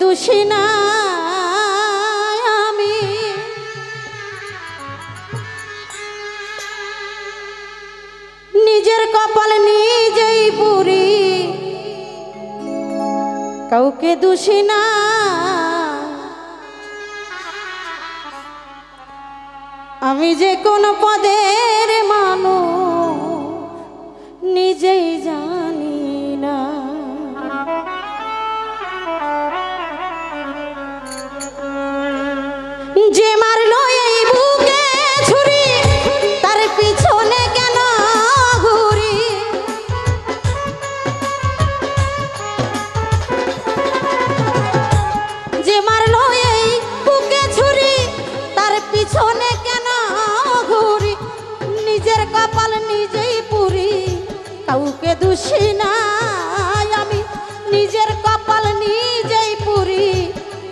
দোষী না আমি। নিজের কপাল নিজেই পুরি। কাউকে দোষী না। আমি যে কোন পদের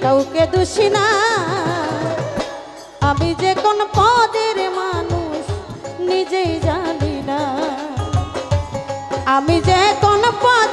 কাউকে দোষী না। আমি যে কোন পদের মানুষ, নিজেই জানি না। আমি যে কোন পদ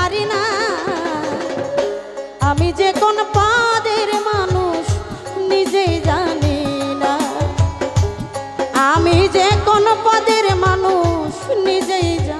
পারি না। আমি যে কোন পাদের মানুষ, নিজেই জানি না। আমি যে কোন পদের মানুষ, নিজেই জানি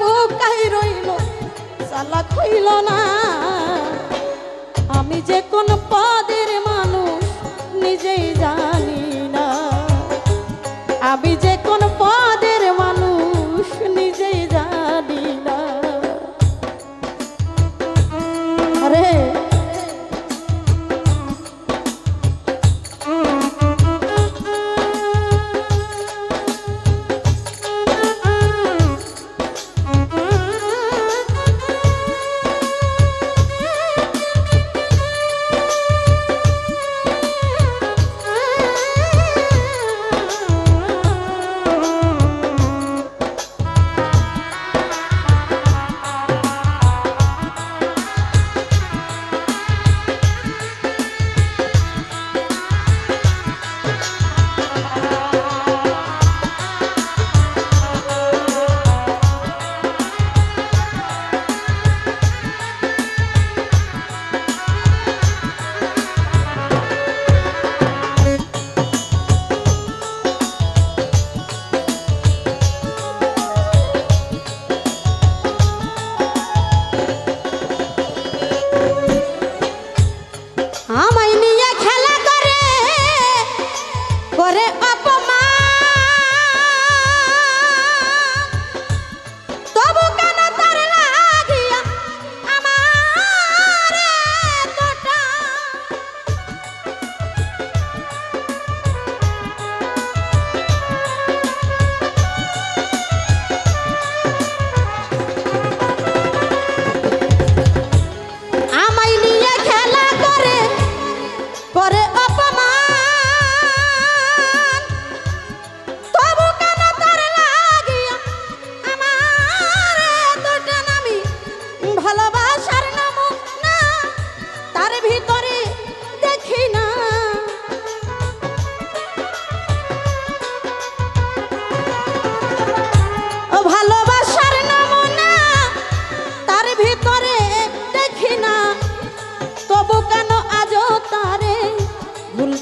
বুকাই রইল? সালা খইল না। আমি যে কোন পদের মানুষ, নিজেই জানি না। আমি যে করে অপমান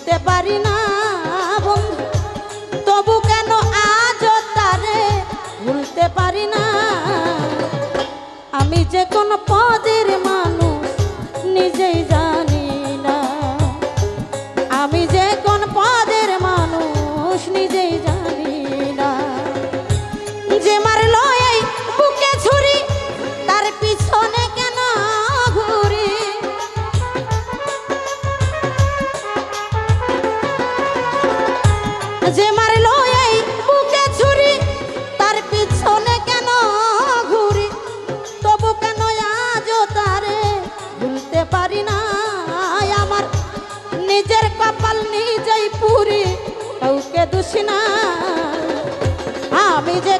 ভুলতে পারি না, বন্ধু। তবু কেন আজ তারে ভুলতে পারি না? আমি যে কোন পদের মানুষ, নিজেই যে মারলো এই বুকে ছুরি, তার পিছনে কেন ঘুরি? তবু কেন আজও তারে পারি না আমার? নিজের কপাল নিজেই পুরি, কাউকে দোষী না। আমি যে